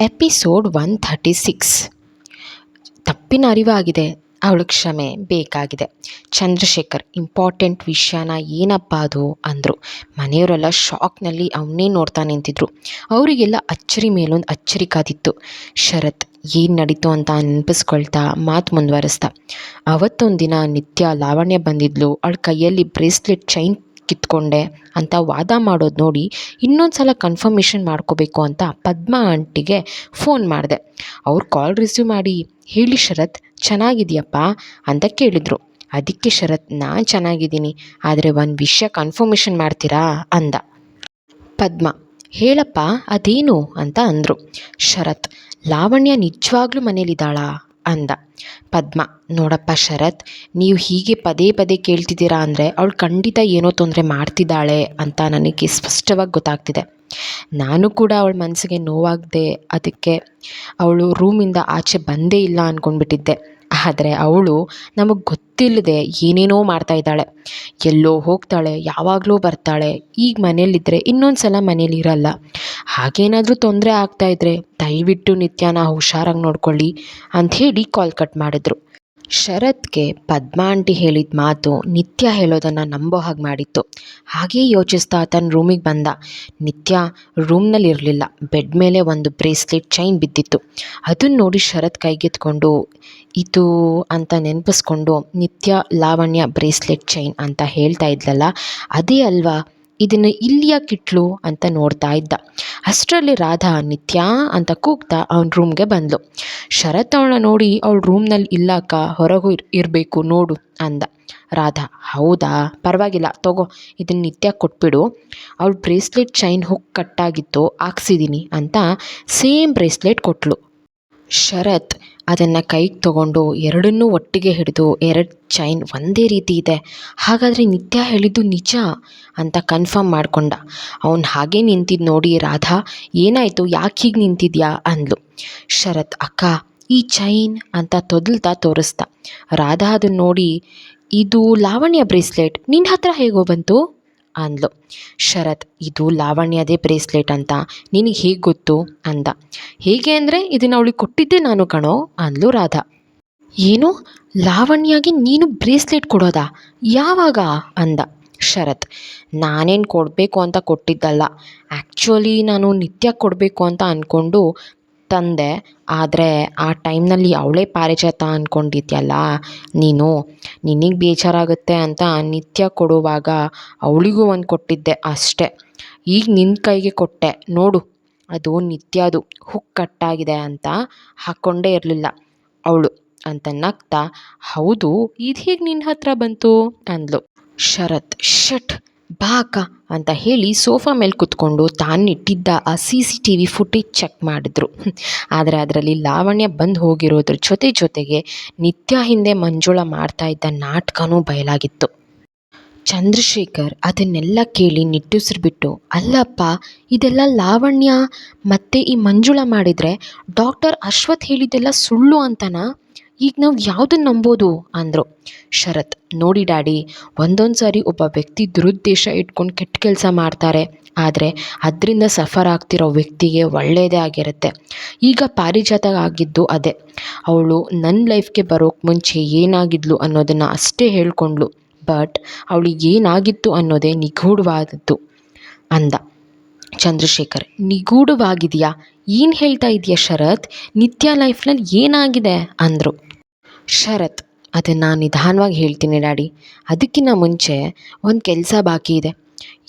Episode one thirty six. ತಪ್ಪಿನ ಅರಿವಾಗಿದೆ ಅವಳು ಕ್ಷಮೆ ಬೇಕಾಗಿದೆ. ಚಂದ್ರಶೇಖರ್, ಇಂಪಾರ್ಟೆಂಟ್ ವಿಷಯನ ಏನಪ್ಪ ಅದು? ಅಂದರು. ಮನೆಯವರೆಲ್ಲ ಶಾಕ್ನಲ್ಲಿ ಅವನ್ನೇ ನೋಡ್ತಾ ನಿಂತಿದ್ರು. ಅವರಿಗೆಲ್ಲ ಅಚ್ಚರಿ ಮೇಲೊಂದು ಅಚ್ಚರಿ ಕಾದಿತ್ತು. ಶರತ್, ಏನು ನಡೀತು ಅಂತ ನೆನಪಿಸ್ಕೊಳ್ತಾ ಮಾತು ಮುಂದುವರೆಸ್ತಾ. ಅವತ್ತೊಂದು ದಿನ ನಿತ್ಯ ಲಾವಣ್ಯ ಬಂದಿದ್ಲು. ಅವಳ ಕೈಯಲ್ಲಿ ಬ್ರೇಸ್ಲೆಟ್ ಚೈನ್ ಕಿತ್ಕೊಂಡೆ ಅಂತ ವಾದ ಮಾಡೋದು ನೋಡಿ ಇನ್ನೊಂದು ಸಲ ಕನ್ಫರ್ಮೇಷನ್ ಮಾಡ್ಕೋಬೇಕು ಅಂತ ಪದ್ಮಾ ಆಂಟಿಗೆ ಫೋನ್ ಮಾಡಿದೆ. ಅವ್ರು ಕಾಲ್ ರಿಸೀವ್ ಮಾಡಿ, ಹೇಳಿ ಶರತ್, ಚೆನ್ನಾಗಿದೆಯಪ್ಪ? ಅಂತ ಕೇಳಿದರು. ಅದಕ್ಕೆ ಶರತ್, ನಾನು ಚೆನ್ನಾಗಿದ್ದೀನಿ, ಆದರೆ ಒಂದು ವಿಷಯ ಕನ್ಫರ್ಮೇಷನ್ ಮಾಡ್ತೀರಾ? ಅಂದ. ಪದ್ಮ, ಹೇಳಪ್ಪ, ಅದೇನು? ಅಂತ ಅಂದರು. ಶರತ್, ಲಾವಣ್ಯ ನಿಜವಾಗ್ಲೂ ಮನೇಲಿದ್ದಾಳಾ? ಅಂದ. ಪದ್ಮ, ನೋಡಪ್ಪ ಶರತ್, ನೀವು ಹೀಗೆ ಪದೇ ಪದೇ ಕೇಳ್ತಿದ್ದೀರಾ ಅಂದರೆ ಅವಳು ಖಂಡಿತ ಏನೋ ತೊಂದರೆ ಮಾಡ್ತಿದ್ದಾಳೆ ಅಂತ ನನಗೆ ಸ್ಪಷ್ಟವಾಗಿ ಗೊತ್ತಾಗ್ತಿದೆ. ನಾನು ಕೂಡ ಅವಳ ಮನಸ್ಸಿಗೆ ನೋವಾಗದೆ, ಅದಕ್ಕೆ ಅವಳು ರೂಮಿಂದ ಆಚೆ ಬಂದೇ ಇಲ್ಲ ಅಂದ್ಕೊಂಡ್ಬಿಟ್ಟಿದ್ದೆ ಆದರೆ ಅವಳು ನಮಗೆ ಗೊತ್ತಿಲ್ಲದೆ ಏನೇನೋ ಮಾಡ್ತಾ ಇದ್ದಾಳೆ. ಎಲ್ಲೋ ಹೋಗ್ತಾಳೆ, ಯಾವಾಗಲೂ ಬರ್ತಾಳೆ. ಈಗ ಮನೇಲಿದ್ದರೆ ಇನ್ನೊಂದು ಸಲ ಮನೇಲಿರಲ್ಲ ಹಾಗೇನಾದರೂ ತೊಂದರೆ ಆಗ್ತಾಯಿದ್ರೆ ದಯವಿಟ್ಟು ನಿತ್ಯನ ಹುಷಾರಾಗಿ ನೋಡ್ಕೊಳ್ಳಿ ಅಂಥೇಳಿ ಕಾಲ್ ಕಟ್ ಮಾಡಿದ್ರು. ಶರತ್ಗೆ ಪದ್ಮಾ ಆಂಟಿ ಹೇಳಿದ ಮಾತು ನಿತ್ಯ ಹೇಳೋದನ್ನು ನಂಬೋ ಹಾಗೆ ಮಾಡಿತ್ತು. ಹಾಗೇ ಯೋಚಿಸ್ತಾ ತನ್ನ ರೂಮಿಗೆ ಬಂದ. ನಿತ್ಯ ರೂಮ್ನಲ್ಲಿ ಇರಲಿಲ್ಲ. ಬೆಡ್ ಮೇಲೆ ಒಂದು ಬ್ರೇಸ್ಲೆಟ್ ಚೈನ್ ಬಿದ್ದಿತ್ತು. ಅದನ್ನು ನೋಡಿ ಶರತ್ ಕೈಗೆತ್ಕೊಂಡು, ಇದು ಅಂತ ನೆನಪಿಸ್ಕೊಂಡು ನಿತ್ಯ ಲಾವಣ್ಯ ಬ್ರೇಸ್ಲೆಟ್ ಚೈನ್ ಅಂತ ಹೇಳ್ತಾ ಇದ್ಲಲ್ಲ, ಅದೇ ಅಲ್ವಾ? ಇದನ್ನು ಇಲ್ಲಿಯ ಕಿಟ್ಲು ಅಂತ ನೋಡ್ತಾ ಇದ್ದ. ಅಷ್ಟರಲ್ಲಿ ರಾಧಾ, ನಿತ್ಯ ಅಂತ ಕೂಗ್ತಾ ಅವನ ರೂಮ್ಗೆ ಬಂದಳು ಶರತ್ ಅವಳನ್ನ ನೋಡಿ ಅವಳ ರೂಮ್ನಲ್ಲಿ ಇಲ್ಲಕ್ಕ ಹೊರಗೂ ಇರ್, ಇರಬೇಕು ನೋಡು ಅಂದ. ರಾಧಾ, ಹೌದಾ? ಪರವಾಗಿಲ್ಲ, ತಗೋ ಇದನ್ನು ನಿತ್ಯ ಕೊಟ್ಬಿಡು. ಅವಳ ಬ್ರೇಸ್ಲೆಟ್ ಚೈನ್ ಹುಕ್ ಕಟ್ಟಾಗಿತ್ತು ಹಾಕ್ಸಿದ್ದೀನಿ ಅಂತ ಸೇಮ್ ಬ್ರೇಸ್ಲೆಟ್ ಕೊಟ್ಟಳು ಶರತ್ ಅದನ್ನು ಕೈಗೆ ತಗೊಂಡು ಎರಡನ್ನೂ ಒಟ್ಟಿಗೆ ಹಿಡಿದು ಎರಡು ಚೈನ್ ಒಂದೇ ರೀತಿ ಇದೆ. ಹಾಗಾದರೆ ನಿತ್ಯ ಹೇಳಿದ್ದು ನಿಜ ಅಂತ ಕನ್ಫರ್ಮ್ ಮಾಡಿಕೊಂಡ. ಅವನು ಹಾಗೆ ನಿಂತಿದ್ದು ನೋಡಿ ರಾಧಾ, ಏನಾಯಿತು? ಯಾಕೆ ಹೀಗೆ ನಿಂತಿದ್ಯಾ? ಅಂದ್ಲು. ಶರತ್, ಅಕ್ಕ, ಈ ಚೈನ್ ಅಂತ ತೊದಲ್ತಾ ತೋರಿಸ್ದ. ರಾಧಾ ಅದನ್ನು ನೋಡಿ, ಇದು ಲಾವಣ್ಯ ಬ್ರೇಸ್ಲೆಟ್. ನಿನ್ನ ಹತ್ರ ಹೇಗೋ ಬಂತು? ಅಂದ್ಲು. ಶರತ್, ಇದು ಲಾವಣ್ಯದೇ ಬ್ರೇಸ್ಲೆಟ್ ಅಂತ. ನಿನಗೆ ಹೇಗೆ ಗೊತ್ತು? ಅಂದ. ಹೇಗೆ ಅಂದರೆ ಇದನ್ನು ಅವಳಿಗೆ ಕೊಟ್ಟಿದ್ದೆ ನಾನು ಕಣೋ, ಅಂದ್ಲು ರಾಧಾ. ಏನು? ಲಾವಣ್ಯಗೆ ನೀನು ಬ್ರೇಸ್ಲೆಟ್ ಕೊಡೋದಾ? ಯಾವಾಗ? ಅಂದ. ಶರತ್, ನಾನೇನು ಕೊಡಬೇಕು ಅಂತ ಕೊಟ್ಟಿದ್ದಲ್ಲ. ಆ್ಯಕ್ಚುಲಿ ನಾನು ನಿತ್ಯ ಕೊಡಬೇಕು ಅಂತ ಅಂದ್ಕೊಂಡು ತಂದೆ, ಆದರೆ ಆ ಟೈಮ್ನಲ್ಲಿ ಅವಳೇ ಪಾರಿಜಾತ ಅಂದ್ಕೊಂಡಿದ್ಯಲ್ಲ ನೀನು, ನಿನಗೆ ಬೇಜಾರಾಗುತ್ತೆ ಅಂತ ನಿತ್ಯ ಕೊಡುವಾಗ ಅವಳಿಗೂ ಒಂದು ಕೊಟ್ಟಿದ್ದೆ ಅಷ್ಟೇ. ಈಗ ನಿನ್ನ ಕೈಗೆ ಕೊಟ್ಟೆ, ನೋಡು, ಅದು ನಿತ್ಯದು, ಹುಕ್ ಕಟ್ಟಾಗಿದೆ ಅಂತ ಹಾಕ್ಕೊಂಡೇ ಇರಲಿಲ್ಲ ಅವಳು ಅಂತ ನಗ್ತಾ, ಹೌದು, ಇದು ಹೇಗೆ ನಿನ್ನ ಹತ್ರ ಬಂತು? ಅಂದ್ಲು. ಶರತ್, ಶಟ್ ಬಾ ಅಂತ ಹೇಳಿ ಸೋಫಾ ಮೇಲೆ ಕುತ್ಕೊಂಡು ತಾನಿಟ್ಟಿದ್ದ ಆ C C T V footage check ಮಾಡಿದ್ರು. ಆದರೆ ಅದರಲ್ಲಿ ಲಾವಣ್ಯ ಬಂದು ಹೋಗಿರೋದ್ರ ಜೊತೆ ಜೊತೆಗೆ ನಿತ್ಯ ಹಿಂದೆ ಮಂಜುಳ ಮಾಡ್ತಾ ಇದ್ದ ನಾಟಕನೂ ಬಯಲಾಗಿತ್ತು. ಚಂದ್ರಶೇಖರ್ ಅದನ್ನೆಲ್ಲ ಕೇಳಿ ನಿಟ್ಟುಸಿರುಬಿಟ್ಟು ಅಲ್ಲಪ್ಪ, ಇದೆಲ್ಲ ಲಾವಣ್ಯ ಮತ್ತು ಈ ಮಂಜುಳ ಮಾಡಿದರೆ ಡಾಕ್ಟರ್ ಅಶ್ವಥ್ ಹೇಳಿದ್ದೆಲ್ಲ ಸುಳ್ಳು ಅಂತನಾ? ಈಗ ನಾವು ಯಾವುದನ್ನು ನಂಬೋದು? ಅಂದರು, ಶರತ್, ನೋಡಿ ಡ್ಯಾಡಿ, ಒಂದೊಂದು ಸಾರಿ ಒಬ್ಬ ವ್ಯಕ್ತಿ ದುರುದ್ದೇಶ ಇಟ್ಕೊಂಡು ಕೆಟ್ಟ ಕೆಲಸ ಮಾಡ್ತಾರೆ. ಆದರೆ ಅದರಿಂದ ಸಫರ್ ಆಗ್ತಿರೋ ವ್ಯಕ್ತಿಗೆ ಒಳ್ಳೆಯದೇ ಆಗಿರುತ್ತೆ. ಈಗ ಪಾರಿಜಾತ ಆಗಿದ್ದು ಅದೇ. ಅವಳು ನನ್ನ ಲೈಫ್ಗೆ ಬರೋಕ್ಕೆ ಮುಂಚೆ ಏನಾಗಿದ್ಲು ಅನ್ನೋದನ್ನು ಅಷ್ಟೇ ಹೇಳ್ಕೊಂಡ್ಳು. ಬಟ್ ಅವಳಿಗೆ ಏನಾಗಿತ್ತು ಅನ್ನೋದೇ ನಿಗೂಢವಾದದ್ದು. ಅಂದ, ಚಂದ್ರಶೇಖರ್, ನಿಗೂಢವಾಗಿದೆಯಾ? ಏನು ಹೇಳ್ತಾ ಇದೆಯಾ ಶರತ್? ನಿತ್ಯ ಲೈಫ್ನಲ್ಲಿ ಏನಾಗಿದೆ? ಅಂದರು ಶರತ್ ಅದನ್ನು ನಿಧಾನವಾಗಿ ಹೇಳ್ತೀನಿ ಡ್ಯಾಡಿ. ಅದಕ್ಕಿಂತ ಮುಂಚೆ ಒಂದು ಕೆಲಸ ಬಾಕಿ ಇದೆ.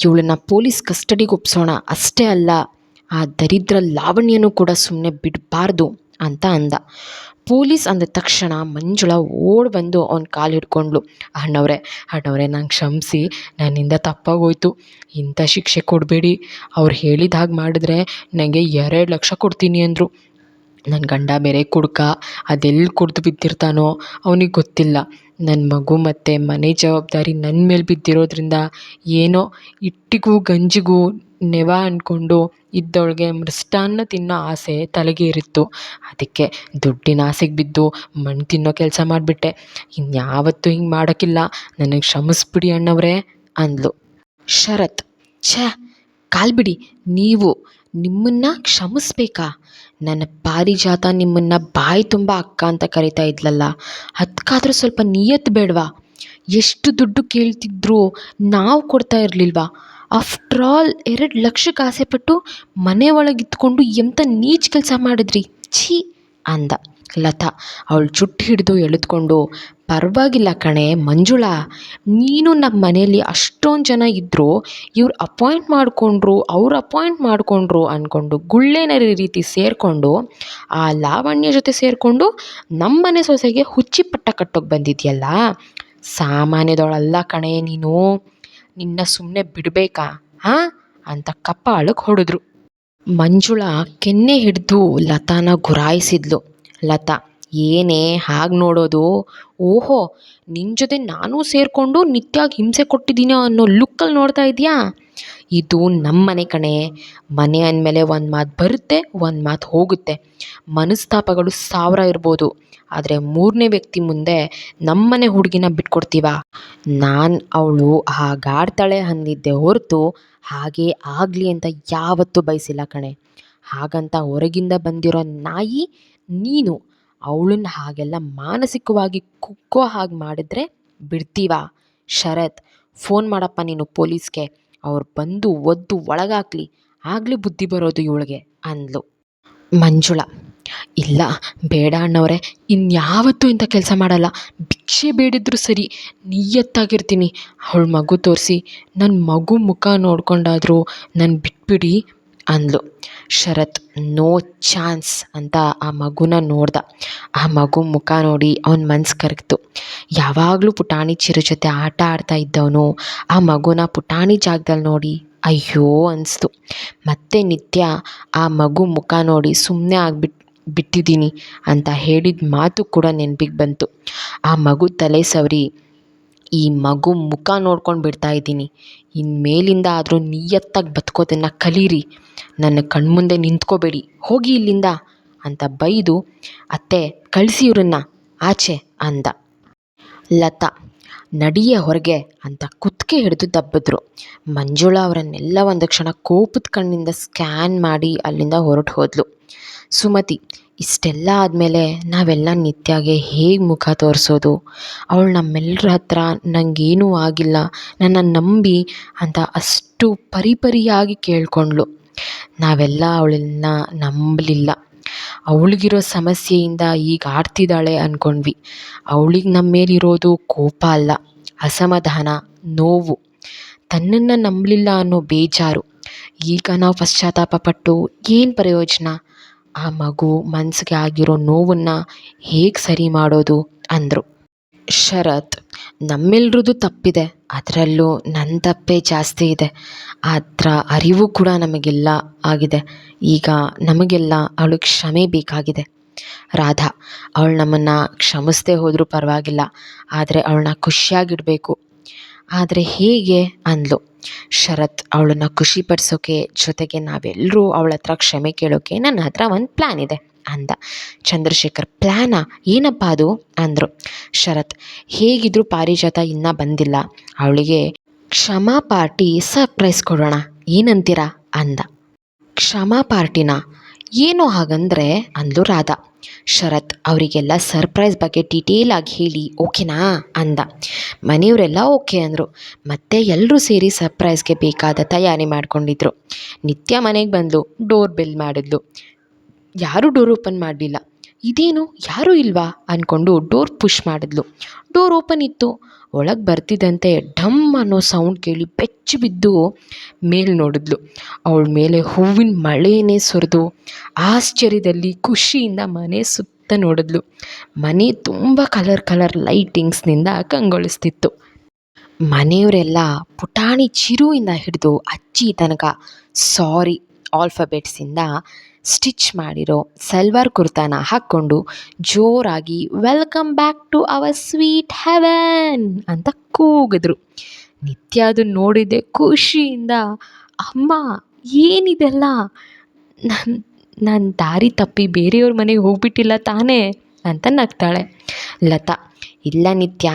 ಇವಳನ್ನ ಪೊಲೀಸ್ ಕಸ್ಟಡಿಗೆ ಒಪ್ಸೋಣ. ಅಷ್ಟೇ ಅಲ್ಲ, ಆ ದರಿದ್ರ ಲಾವಣ್ಯನೂ ಕೂಡ ಸುಮ್ಮನೆ ಬಿಡಬಾರ್ದು ಅಂತ ಅಂದ. ಪೊಲೀಸ್ ಅಂದ ತಕ್ಷಣ ಮಂಜುಳ ಓಡಿ ಬಂದು ಅವ್ನ ಕಾಲು ಹಿಡ್ಕೊಂಡ್ಳು. ಅಣ್ಣವ್ರೆ ಅಣ್ಣವ್ರೆ, ನಂಗೆ ಕ್ಷಮಿಸಿ. ನನ್ನಿಂದ ತಪ್ಪಾಗೋಯ್ತು. ಇಂಥ ಶಿಕ್ಷೆ ಕೊಡಬೇಡಿ. ಅವ್ರು ಹೇಳಿದ ಹಾಗೆ ಮಾಡಿದ್ರೆ ನನಗೆ ಎರಡು ಲಕ್ಷ ಕೊಡ್ತೀನಿ ಅಂದರು. ನನ್ನ ಗಂಡ ಬೇರೆ ಕುಡ್ಕ ಅದೆಲ್ಲಿ ಕುಡ್ದು ಬಿದ್ದಿರ್ತಾನೋ ಅವ್ನಿಗೆ ಗೊತ್ತಿಲ್ಲ. ನನ್ನ ಮಗು ಮತ್ತು ಮನೆ ಜವಾಬ್ದಾರಿ ನನ್ನ ಮೇಲೆ ಬಿದ್ದಿರೋದ್ರಿಂದ ಏನೋ ಇಟ್ಟಿಗೂ ಗಂಜಿಗೂ ನೆವ ಅಂದ್ಕೊಂಡು ಇದ್ದವಳಿಗೆ ಮೃಷ್ಟಾನ್ನ ತಿನ್ನೋ ಆಸೆ ತಲೆಗೆ ಏರಿತ್ತು ಅದಕ್ಕೆ ದುಡ್ಡಿನ ಆಸೆಗೆ ಬಿದ್ದು ಮಣ್ಣು ತಿನ್ನೋ ಕೆಲಸ ಮಾಡಿಬಿಟ್ಟೆ. ಇನ್ಯಾವತ್ತೂ ಹಿಂಗೆ ಮಾಡೋಕ್ಕಿಲ್ಲ ನನಗೆ ಕ್ಷಮಿಸ್ಬಿಡಿ ಅಣ್ಣವರೇ ಅಂದ್ಲು. ಶರತ್ ಛೇ ಕಾಲ್ಬಿಡಿ ನೀವು ನಿಮ್ಮನ್ನು ಕ್ಷಮಿಸ್ಬೇಕಾ? ನನ್ನ ಪಾರಿಜಾತ ನಿಮ್ಮನ್ನು ಬಾಯಿ ತುಂಬ ಅಕ್ಕ ಅಂತ ಕರಿತಾ ಇದ್ಲಲ್ಲ ಅದಕ್ಕಾದ್ರೂ ಸ್ವಲ್ಪ ನಿಯತ್ತು ಬೇಡವಾ? ಎಷ್ಟು ದುಡ್ಡು ಕೇಳ್ತಿದ್ರು ನಾವು ಕೊಡ್ತಾ ಇರಲಿಲ್ವಾ? ಆಫ್ಟ್ರ್ ಆಲ್ ಎರಡು ಲಕ್ಷಕ್ಕೆ ಆಸೆಪಟ್ಟು ಮನೆ ಒಳಗೆ ಇದ್ಕೊಂಡು ಎಂಥ ನೀಚ ಕೆಲಸ ಮಾಡಿದ್ರಿ? ಛೀ, ಅಂದ. ಲತಾ, ಅವಳು ಚುಟ್ಟಿ ಹಿಡಿದು ಎಳೆದುಕೊಂಡು, ಪರವಾಗಿಲ್ಲ ಕಣೆ, ಮಂಜುಳಾ, ನೀನು ನಮ್ಮ ಮನೆಯಲ್ಲಿ ಅಷ್ಟೊಂದು ಜನ ಇದ್ದರು ಇವ್ರು ಅಪಾಯಿಂಟ್ ಮಾಡಿಕೊಂಡ್ರು, ಅವ್ರು ಅಪಾಯಿಂಟ್ ಮಾಡಿಕೊಂಡ್ರು ಅಂದ್ಕೊಂಡು ಗುಳ್ಳೆನರಿ ರೀತಿ ಸೇರಿಕೊಂಡು, ಆ ಲಾವಣ್ಯ ಜೊತೆ ಸೇರಿಕೊಂಡು ನಮ್ಮ ಮನೆ ಸೊಸೆಗೆ ಹುಚ್ಚಿ ಪಟ್ಟ ಕಟ್ಟೋಕೆ ಬಂದಿದೆಯಲ್ಲ? ಸಾಮಾನ್ಯದವಳಲ್ಲ ಕಣೆ ನೀನು, ನಿನ್ನ ಸುಮ್ಮನೆ ಬಿಡಬೇಕಾ, ಹಾಂ? ಅಂತ ಕಪ್ಪಾಳಕ್ಕೆ ಹೊಡೆದ್ರು. ಮಂಜುಳ ಕೆನ್ನೆ ಹಿಡಿದು ಲತಾನ ಗುರಾಯಿಸಿದ್ಲು. ಲತಾ, ಏನೇ ಹಾಗೆ ನೋಡೋದು? ಓಹೋ ನಿನ್ನ ಜೊತೆ ನಾನೂ ಸೇರಿಕೊಂಡು ನಿತ್ಯಾಗಿ ಹಿಂಸೆ ಕೊಟ್ಟಿದ್ದೀನೋ ಅನ್ನೋ ಲುಕ್ಕಲ್ಲಿ ನೋಡ್ತಾ ಇದೆಯಾ? ಇದು ನಮ್ಮ ಮನೆ ಕಣೆ. ಮನೆ ಅಂದಮೇಲೆ ಒಂದು ಮಾತು ಬರುತ್ತೆ, ಒಂದು ಮಾತು ಹೋಗುತ್ತೆ. ಮನಸ್ತಾಪಗಳು ಸಾವಿರ ಇರ್ಬೋದು. ಆದರೆ ಮೂರನೇ ವ್ಯಕ್ತಿ ಮುಂದೆ ನಮ್ಮನೆ ಹುಡುಗಿನ ಬಿಟ್ಕೊಡ್ತೀವ? ನಾನು ಅವಳು ಹಾಗಾಡ್ತಾಳೆ ಅಂದಿದ್ದೆ ಹೊರತು ಹಾಗೇ ಆಗಲಿ ಅಂತ ಯಾವತ್ತೂ ಬಯಸಿಲ್ಲ ಕಣೆ. ಹಾಗಂತ ಹೊರಗಿಂದ ಬಂದಿರೋ ನಾಯಿ, ನೀನು ಅವಳನ್ನ ಹಾಗೆಲ್ಲ ಮಾನಸಿಕವಾಗಿ ಕುಕ್ಕೋ ಹಾಗೆ ಮಾಡಿದ್ರೆ ಬಿಡ್ತೀವಾ? ಶರತ್, ಫೋನ್ ಮಾಡಪ್ಪ ನೀನು ಪೊಲೀಸ್ಗೆ. ಅವ್ರು ಬಂದು ಒದ್ದು ಒಳಗಾಕ್ಲಿ. ಆಗಲಿ ಬುದ್ಧಿ ಬರೋದು ಇವಳಿಗೆ ಅಂದ್ಲು. ಮಂಜುಳ, ಇಲ್ಲ, ಬೇಡ ಅಣ್ಣವರೇ, ಇನ್ಯಾವತ್ತೂ ಇಂಥ ಕೆಲಸ ಮಾಡಲ್ಲ. ಭಿಕ್ಷೆ ಬೇಡಿದ್ರು ಸರಿ, ನಿಯತ್ತಾಗಿರ್ತೀನಿ. ಅವಳ ಮಗು ತೋರಿಸಿ ನನ್ನ ಮಗು ಮುಖ ನೋಡ್ಕೊಂಡಾದರೂ ನನ್ನ ಬಿಟ್ಬಿಡಿ ಅಂದ್ಲು. ಶರತ್, ನೋ ಚಾನ್ಸ್ ಅಂತ ಆ ಮಗುನ ನೋಡ್ದ. ಆ ಮಗು ಮುಖ ನೋಡಿ ಅವನ ಮನ್ಸು ಕರಗ್ತು. ಯಾವಾಗಲೂ ಪುಟಾಣಿ ಚಿರು ಜೊತೆ ಆಟ ಆಡ್ತಾ ಇದ್ದವನು, ಆ ಮಗುನ ಪುಟಾಣಿ ಜಾಗದಲ್ಲಿ ನೋಡಿ ಅಯ್ಯೋ ಅನಿಸ್ತು. ಮತ್ತೆ ನಿತ್ಯ ಆ ಮಗು ಮುಖ ನೋಡಿ ಸುಮ್ಮನೆ ಆಗ್ಬಿಟ್ಟು ಬಿಟ್ಟಿದ್ದೀನಿ ಅಂತ ಹೇಳಿದ ಮಾತು ಕೂಡ ನೆನಪಿಗೆ ಬಂತು. ಆ ಮಗು ತಲೆ ಸವರಿ ಈ ಮಗು ಮುಖ ನೋಡ್ಕೊಂಡು ಬಿಡ್ತಾ ಇದ್ದೀನಿ. ಇನ್ನು ಮೇಲಿಂದ ಆದರೂ ನಿಯತ್ತಾಗಿ ಬದುಕೋದನ್ನು ಕಲೀರಿ. ನನ್ನ ಕಣ್ಮುಂದೆ ನಿಂತ್ಕೋಬೇಡಿ. ಹೋಗಿ ಇಲ್ಲಿಂದ ಅಂತ ಬೈದು ಅತ್ತೆ ಕಳಿಸಿ ಇವ್ರನ್ನ. ಆಚೆ ಅಂದ. ಲತಾ, ನಡಿಯೇ ಹೊರಗೆ ಅಂತ ಕುತ್ತಿಗೆ ಹಿಡಿದು ದಬ್ಬಿದ್ರು. ಮಂಜುಳ ಅವರನ್ನೆಲ್ಲ ಒಂದು ಕ್ಷಣ ಕೋಪದ ಕಣ್ಣಿಂದ ಸ್ಕ್ಯಾನ್ ಮಾಡಿ ಅಲ್ಲಿಂದ ಹೊರಟು ಹೋದ್ಲು. ಸುಮತಿ ಇಷ್ಟೆಲ್ಲ ಆದಮೇಲೆ ನಾವೆಲ್ಲ ನಿತ್ಯಾಗೆ ಹೇಗೆ ಮುಖ ತೋರಿಸೋದು? ಅವಳು ನಮ್ಮೆಲ್ಲರ ಹತ್ರ ನನಗೇನೂ ಆಗಿಲ್ಲ, ನನ್ನ ನಂಬಿ ಅಂತ ಅಷ್ಟು ಪರಿಪರಿಯಾಗಿ ಕೇಳ್ಕೊಂಡ್ಳು. ನಾವೆಲ್ಲ ಅವಳನ್ನ ನಂಬಲಿಲ್ಲ. ಅವಳಿಗಿರೋ ಸಮಸ್ಯೆಯಿಂದ ಈಗ ಆಡ್ತಿದ್ದಾಳೆ ಅಂದ್ಕೊಂಡ್ವಿ ಅವಳಿಗೆ ನಮ್ಮ ಮೇಲಿರೋದು ಕೋಪ ಅಲ್ಲ, ಅಸಮಾಧಾನ, ನೋವು. ತನ್ನನ್ನು ನಂಬಲಿಲ್ಲ ಅನ್ನೋ ಬೇಜಾರು. ಈಗ ನಾವು ಪಶ್ಚಾತ್ತಾಪ ಪಟ್ಟು ಏನು ಪ್ರಯೋಜನ? ಆ ಮಗು ಮನಸ್ಸಿಗೆ ಆಗಿರೋ ನೋವನ್ನು ಹೇಗೆ ಸರಿ ಮಾಡೋದು ಅಂದರು. ಶರತ್, ನಮ್ಮೆಲ್ರದ್ದು ತಪ್ಪಿದೆ, ಅದರಲ್ಲೂ ನನ್ನ ತಪ್ಪೇ ಜಾಸ್ತಿ ಇದೆ. ಅದರ ಅರಿವು ಕೂಡ ನಮಗೆಲ್ಲ ಆಗಿದೆ. ಈಗ ನಮಗೆಲ್ಲ ಅವಳು ಕ್ಷಮೆ ಬೇಕಾಗಿದೆ. ರಾಧಾ, ಅವಳು ನಮ್ಮನ್ನು ಕ್ಷಮಿಸದೆ ಹೋದರೂ ಪರವಾಗಿಲ್ಲ, ಆದರೆ ಅವಳನ್ನ ಖುಷಿಯಾಗಿಡಬೇಕು ಆದರೆ ಹೇಗೆ ಅಂದ್ಲು. ಶರತ್ ಅವಳನ್ನು ಖುಷಿಪಡಿಸೋಕೆ ಜೊತೆಗೆ ನಾವೆಲ್ಲರೂ ಅವಳ ಹತ್ರ ಕ್ಷಮೆ ಕೇಳೋಕೆ ನನ್ನ ಹತ್ರ ಒಂದು ಪ್ಲ್ಯಾನ್ ಇದೆ ಅಂದ. ಚಂದ್ರಶೇಖರ್ ಪ್ಲ್ಯಾನಾ ಏನಪ್ಪ ಅದು? ಅಂದರು. ಶರತ್, ಹೇಗಿದ್ರೂ ಪಾರಿಜಾತ ಇನ್ನೂ ಬಂದಿಲ್ಲ. ಅವಳಿಗೆ ಕ್ಷಮಾ ಪಾರ್ಟಿ ಸರ್ಪ್ರೈಸ್ ಕೊಡೋಣ. ಏನಂತೀರಾ? ಅಂದ. ಕ್ಷಮಾ ಪಾರ್ಟಿನ? ಏನು ಹಾಗಂದ್ರೆ, ಅಂದ್ಲು ರಾಧಾ. ಶರತ್ ಅವರಿಗೆಲ್ಲ ಸರ್ಪ್ರೈಸ್ ಬಗ್ಗೆ ಡೀಟೇಲ್ ಆಗಿ ಹೇಳಿ, ಓಕೆನಾ? ಅಂದ. ಮನೆಯವರೆಲ್ಲ ಓಕೆ ಅಂದರು. ಮತ್ತೆ ಎಲ್ಲರೂ ಸೇರಿ ಸರ್ಪ್ರೈಸ್ಗೆ ಬೇಕಾದ ತಯಾರಿ ಮಾಡಿಕೊಂಡಿದ್ರು. ನಿತ್ಯ ಮನೆಗೆ ಬಂದು ಡೋರ್ ಬೆಲ್ ಮಾಡಿದ್ಲು. ಯಾರೂ ಡೋರ್ ಓಪನ್ ಮಾಡಲಿಲ್ಲ. ಇದೇನು? ಯಾರೂ ಇಲ್ವಾ? ಅಂದ್ಕೊಂಡು ಡೋರ್ ಪುಷ್ ಮಾಡಿದ್ಲು. ಡೋರ್ ಓಪನ್ ಇತ್ತು. ಒಳಗೆ ಬರ್ತಿದ್ದಂತೆ ಢಮ್ ಅನ್ನೋ ಸೌಂಡ್ ಕೇಳಿ ಬೆಚ್ಚಿ ಬಿದ್ದು ಮೇಲೆ ನೋಡಿದ್ಲು. ಅವಳ ಮೇಲೆ ಹೂವಿನ ಮಳೆನೇ ಸುರಿದು ಆಶ್ಚರ್ಯದಲ್ಲಿ ಖುಷಿಯಿಂದ ಮನೆ ಸುತ್ತ ನೋಡಿದ್ಲು. ಮನೆ ತುಂಬ ಕಲರ್ ಕಲರ್ ಲೈಟಿಂಗ್ಸ್ನಿಂದ ಕಂಗೊಳಿಸ್ತಿತ್ತು. ಮನೆಯವರೆಲ್ಲ ಪುಟಾಣಿ ಚಿರುವಿಂದ ಹಿಡಿದು ಅಚ್ಚಿ ತನಕ ಸಾರಿ ಆಲ್ಫಬೆಟ್ಸಿಂದ ಸ್ಟಿಚ್ ಮಾಡಿರೋ ಸಲ್ವಾರ್ ಕುರ್ತಾನ ಹಾಕ್ಕೊಂಡು ಜೋರಾಗಿ welcome back to our sweet heaven ಅಂತ ಕೂಗಿದ್ರು. ನಿತ್ಯ ಅದು ನೋಡಿದ್ದೆ ಖುಷಿಯಿಂದ, ಅಮ್ಮ, ಏನಿದೆಲ್ಲ? ನನ್ನ ನಾನು ದಾರಿ ತಪ್ಪಿ ಬೇರೆಯವ್ರ ಮನೆಗೆ ಹೋಗ್ಬಿಟ್ಟಿಲ್ಲ ತಾನೇ? ಅಂತ ನಗ್ತಾಳೆ. ಲತಾ, ಇಲ್ಲ ನಿತ್ಯ,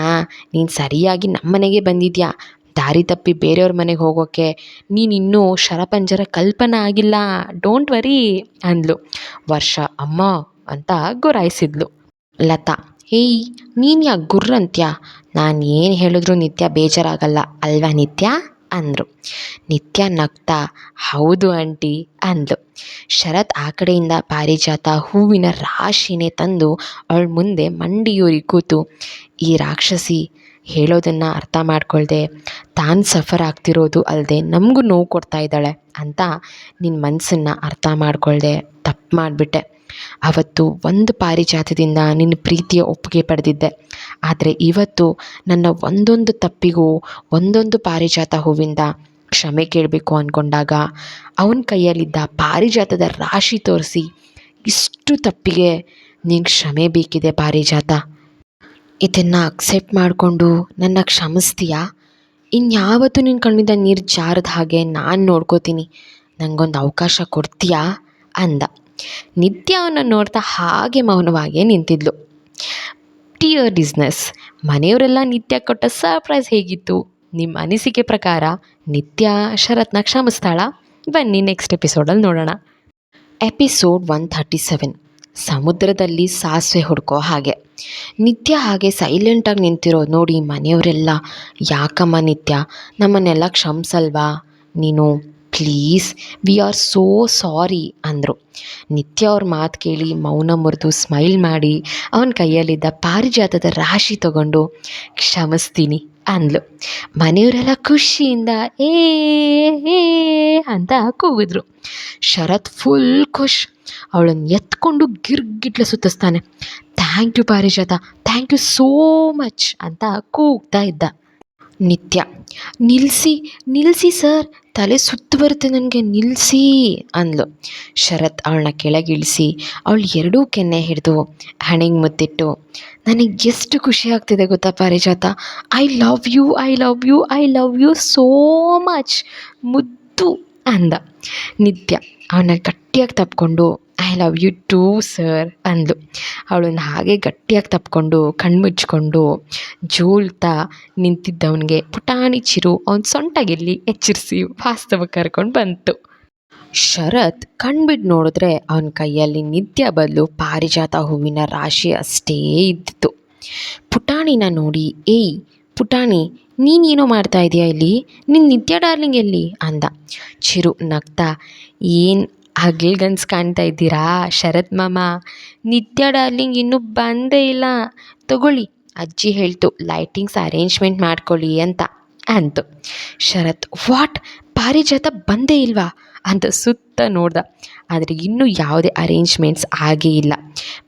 ನೀನು ಸರಿಯಾಗಿ ನಮ್ಮ ಮನೆಗೆ ಬಂದಿದ್ಯಾ? ದಾರಿ ತಪ್ಪಿ ಬೇರೆಯವ್ರ ಮನೆಗೆ ಹೋಗೋಕ್ಕೆ ನೀನಿನ್ನೂ ಶರಪಂಜರ ಕಲ್ಪನೆ ಆಗಿಲ್ಲ ಡೋಂಟ್ ವರಿ ಅಂದ್ಲು. ವರ್ಷ ಅಮ್ಮ ಅಂತ ಗುರಾಯಿಸಿದ್ಲು. ಲತಾ, ಏಯ್, ನೀನು ಯಾಕೆ ಗುರ್ರ ಅಂತ್ಯ? ನಾನು ಏನು ಹೇಳಿದ್ರು ನಿತ್ಯ ಬೇಜಾರಾಗಲ್ಲ ಅಲ್ವಾ ನಿತ್ಯ? ಅಂದರು. ನಿತ್ಯ ನಗ್ತಾ, ಹೌದು ಆಂಟಿ, ಅಂದ್ಲು. ಶರತ್ ಆ ಕಡೆಯಿಂದ ಪಾರಿಜಾತ ಹೂವಿನ ರಾಶಿನೇ ತಂದು ಅವಳ ಮುಂದೆ ಮಂಡಿಯೂರಿ ಕೂತು, ಈ ರಾಕ್ಷಸಿ ಹೇಳೋದನ್ನು ಅರ್ಥ ಮಾಡ್ಕೊಳ್ಳದೆ ತಾನು ಸಫರ್ ಆಗ್ತಿರೋದು ಅಲ್ಲದೆ ನಮಗೂ ನೋವು ಕೊಡ್ತಾ ಇದ್ದಾಳೆ ಅಂತ ನಿನ್ನ ಮನಸ್ಸನ್ನು ಅರ್ಥ ಮಾಡ್ಕೊಳ್ಳದೆ ತಪ್ಪು ಮಾಡಿಬಿಟ್ಟೆ. ಅವತ್ತು ಒಂದು ಪಾರಿಜಾತದಿಂದ ನಿನ್ನ ಪ್ರೀತಿಯ ಒಪ್ಪಿಗೆ ಪಡೆದಿದ್ದೆ. ಆದರೆ ಇವತ್ತು ನನ್ನ ಒಂದೊಂದು ತಪ್ಪಿಗೂ ಒಂದೊಂದು ಪಾರಿಜಾತ ಹೂವಿಂದ ಕ್ಷಮೆ ಕೇಳಬೇಕು ಅಂದ್ಕೊಂಡಾಗ ಅವನ ಕೈಯಲ್ಲಿದ್ದ ಪಾರಿಜಾತದ ರಾಶಿ ತೋರಿಸಿ ಇಷ್ಟು ತಪ್ಪಿಗೆ ನಿಂಗೆ ಕ್ಷಮೆ ಬೇಕಿದೆ ಪಾರಿಜಾತ. ಇದನ್ನು ಅಕ್ಸೆಪ್ಟ್ ಮಾಡಿಕೊಂಡು ನನ್ನ ಕ್ಷಮಿಸ್ತೀಯಾ? ಇನ್ಯಾವತ್ತೂ ನಿನ್ನ ಕಣ್ಣಿಂದ ನೀರು ಜಾರದ ಹಾಗೆ ನಾನು ನೋಡ್ಕೋತೀನಿ. ನನಗೊಂದು ಅವಕಾಶ ಕೊಡ್ತೀಯಾ? ಅಂದ. ನಿತ್ಯ ಅವನ ನೋಡ್ತಾ ಹಾಗೆ ಮೌನವಾಗೇ ನಿಂತಿದ್ಲು. ಟಿಯರ್ ಬಿಸ್ನೆಸ್ ಮನೆಯವರೆಲ್ಲ ನಿತ್ಯ ಕೊಟ್ಟ ಸರ್ಪ್ರೈಸ್ ಹೇಗಿತ್ತು? ನಿಮ್ಮ ಅನಿಸಿಕೆ ಪ್ರಕಾರ ನಿತ್ಯ ಶರತ್ನ ಕ್ಷಮಿಸ್ತಾಳ? ಬನ್ನಿ ನೆಕ್ಸ್ಟ್ ಎಪಿಸೋಡಲ್ಲಿ ನೋಡೋಣ. ಎಪಿಸೋಡ್ ಒನ್ ಥರ್ಟಿ ಸೆವೆನ್ ಸಮುದ್ರದಲ್ಲಿ ಸಾಸಿವೆ ಹುಡ್ಕೋ ಹಾಗೆ. ನಿತ್ಯ ಹಾಗೆ ಸೈಲೆಂಟಾಗಿ ನಿಂತಿರೋ ನೋಡಿ ಮನೆಯವರೆಲ್ಲ, ಯಾಕಮ್ಮ ನಿತ್ಯ? ನಮ್ಮನ್ನೆಲ್ಲ ಕ್ಷಮಿಸಲ್ವಾ? ನೀನು please we are so sorry ಅಂದರು. ನಿತ್ಯ ಅವ್ರ ಮಾತು ಕೇಳಿ ಮೌನ ಮುರಿದು ಸ್ಮೈಲ್ ಮಾಡಿ, ಅವನ ಕೈಯಲ್ಲಿದ್ದ ಪಾರಿಜಾತದ ರಾಶಿ ತಗೊಂಡು, ಕ್ಷಮಿಸ್ತೀನಿ ಅಂದ್ಲು. ಮನೆಯವರೆಲ್ಲ ಖುಷಿಯಿಂದ ಏ ಏ ಅಂತ ಕೂಗಿದ್ರು. ಶರತ್ ಫುಲ್ ಖುಷ್. ಅವಳನ್ನು ಎತ್ಕೊಂಡು ಗಿರ್ಗಿಟ್ಲೆ ಸುತ್ತಿಸ್ತಾನೆ. Thank you Parijata. Thank you so much ಅಂತ ಕೂಗ್ತಾ ಇದ್ದ. ನಿತ್ಯ ನಿಲ್ಲಿಸಿ ನಿಲ್ಲಿಸಿ ಸರ್. ತಲೆ ಸುತ್ತು ಬರುತ್ತೆ ನನಗೆ ನಿಲ್ಲಿಸಿ ಅಂದ್ಲು. ಶರತ್ ಅವಳನ್ನ ಕೆಳಗಿಳಿಸಿ ಅವಳು ಎರಡೂ ಕೆನ್ನೆ ಹಿಡಿದು ಹಣೆಗೆ ಮುತ್ತಿಟ್ಟು ನನಗೆ ಎಷ್ಟು ಖುಷಿ ಆಗ್ತಿದೆ ಗೊತ್ತಾ Parijata? I love you I love you I love you so much ಮುದ್ದು ಅಂದ. ನಿತ್ಯ ಅವನ ಗಟ್ಟಿಯಾಗಿ ತಪ್ಕೊಂಡು I love you too sir ಅಂದಳು ಅವಳನ್ನು ಹಾಗೆ ಗಟ್ಟಿಯಾಗಿ ತಪ್ಕೊಂಡು ಕಣ್ಮುಚ್ಕೊಂಡು ಜೋಳ್ತಾ ನಿಂತಿದ್ದವನಿಗೆ ಪುಟಾಣಿ ಚಿರು ಅವ್ನ ಸೊಂಟಗೆಲ್ಲಿ ಎಚ್ಚರಿಸಿ ವಾಸ್ತವ ಕರ್ಕೊಂಡು ಬಂತು. ಶರತ್ ಕಣ್ಬಿಟ್ಟು ನೋಡಿದ್ರೆ ಅವನ ಕೈಯಲ್ಲಿ ನಿತ್ಯ ಬದಲು ಪಾರಿಜಾತ ಹೂವಿನ ರಾಶಿ ಅಷ್ಟೇ ಇದ್ದಿತ್ತು. ಪುಟಾಣಿನ ನೋಡಿ, ಏಯ್, ಪುಟಾಣಿ, ನೀನೇನೋ ಮಾಡ್ತಾ ಇದೀಯಾ ಇಲ್ಲಿ? ನಿನ್ನ ನಿತ್ಯ ಡಾರ್ಲಿಂಗ್ ಎಲ್ಲಿ? ಅಂದ. ಚಿರು ನಗ್ತಾ, ಏನು ಹಗಲ್ಗನ್ಸ್ ಕಾಣ್ತಾ ಇದ್ದೀರಾ, ಶರತ್ ಮಾಮ? ನಿತ್ಯ ಡಾರ್ಲಿಂಗ್ ಇನ್ನೂ ಬಂದೇ ಇಲ್ಲ. ತಗೊಳ್ಳಿ, ಅಜ್ಜಿ ಹೇಳ್ತು. ಲೈಟಿಂಗ್ಸ್ ಅರೇಂಜ್ಮೆಂಟ್ ಮಾಡ್ಕೊಳ್ಳಿ, ಅಂತ. ಅಂತು. ಶರತ್, ವಾಟ್? ಪಾರಿಜಾತ ಬಂದೇ ಇಲ್ವಾ? ಅಂತ ಸುತ್ತ ನೋಡ್ದ. ಆದರೆ ಇನ್ನೂ ಯಾವುದೇ ಅರೇಂಜ್ಮೆಂಟ್ಸ್ ಆಗೇ ಇಲ್ಲ.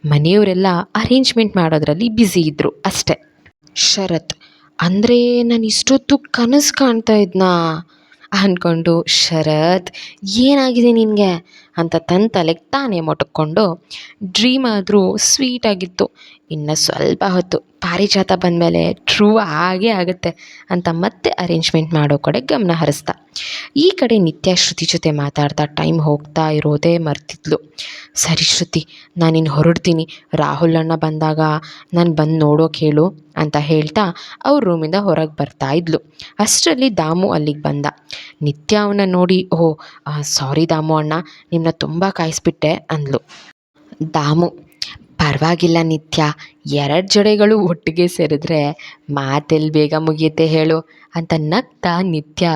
ಮನೆಯವರೆಲ್ಲ ಅರೇಂಜ್ಮೆಂಟ್ ಮಾಡೋದ್ರಲ್ಲಿ ಬ್ಯುಸಿ ಇದ್ದರು ಅಷ್ಟೆ. ಶರತ್, ಅಂದರೆ ನಾನು ಇಷ್ಟೊತ್ತು ಕನಸು ಕಾಣ್ತಾ ಇದ್ನಾ? ಅಂದ್ಕೊಂಡು ಶರತ್, ಏನಾಗಿದೆ ನಿನಗೆ? ಅಂತ ತನ್ನ ತಲೆಗೆ ತಾನೇ ಮೊಟಕ್ಕೊಂಡು ಡ್ರೀಮ್ ಆದರೂ ಸ್ವೀಟಾಗಿತ್ತು ಇನ್ನು ಸ್ವಲ್ಪ ಹೊತ್ತು ಪಾರಿಜಾತ ಬಂದಮೇಲೆ ಟ್ರೂ ಆಗೇ ಆಗುತ್ತೆ ಅಂತ ಮತ್ತೆ ಅರೇಂಜ್ಮೆಂಟ್ ಮಾಡೋ ಕಡೆ ಗಮನ ಹರಿಸ್ದ. ಈ ಕಡೆ ನಿತ್ಯ ಶ್ರುತಿ ಜೊತೆ ಮಾತಾಡ್ತಾ ಟೈಮ್ ಹೋಗ್ತಾ ಇರೋದೇ ಮರ್ತಿದ್ಲು. ಸರಿ ಶ್ರುತಿ ನಾನಿನ್ನು ಹೊರಡ್ತೀನಿ. ರಾಹುಲ್ ಅಣ್ಣ ಬಂದಾಗ ನಾನು ಬಂದು ನೋಡೋಕೆ ಹೇಳು ಅಂತ ಹೇಳ್ತಾ ಅವ್ರ ರೂಮಿಂದ ಹೊರಗೆ ಬರ್ತಾ ಇದ್ಲು. ಅಷ್ಟರಲ್ಲಿ ದಾಮು ಅಲ್ಲಿಗೆ ಬಂದ. ನಿತ್ಯ ಅವನ್ನ ನೋಡಿ ಓ ಸಾರಿ ದಾಮು ಅಣ್ಣ ನಿಮ್ಮನ್ನ ತುಂಬ ಕಾಯಿಸ್ಬಿಟ್ಟೆ ಅಂದ್ಲು. ದಾಮು ಪರವಾಗಿಲ್ಲ ನಿತ್ಯ. ಎರಡು ಜಡೆಗಳು ಒಟ್ಟಿಗೆ ಸೇರಿದ್ರೆ ಮಾತೆಲ್ಲಿ ಬೇಗ ಮುಗಿಯುತ್ತೆ ಹೇಳು ಅಂತ ನಗ್ತಾ ನಿತ್ಯ.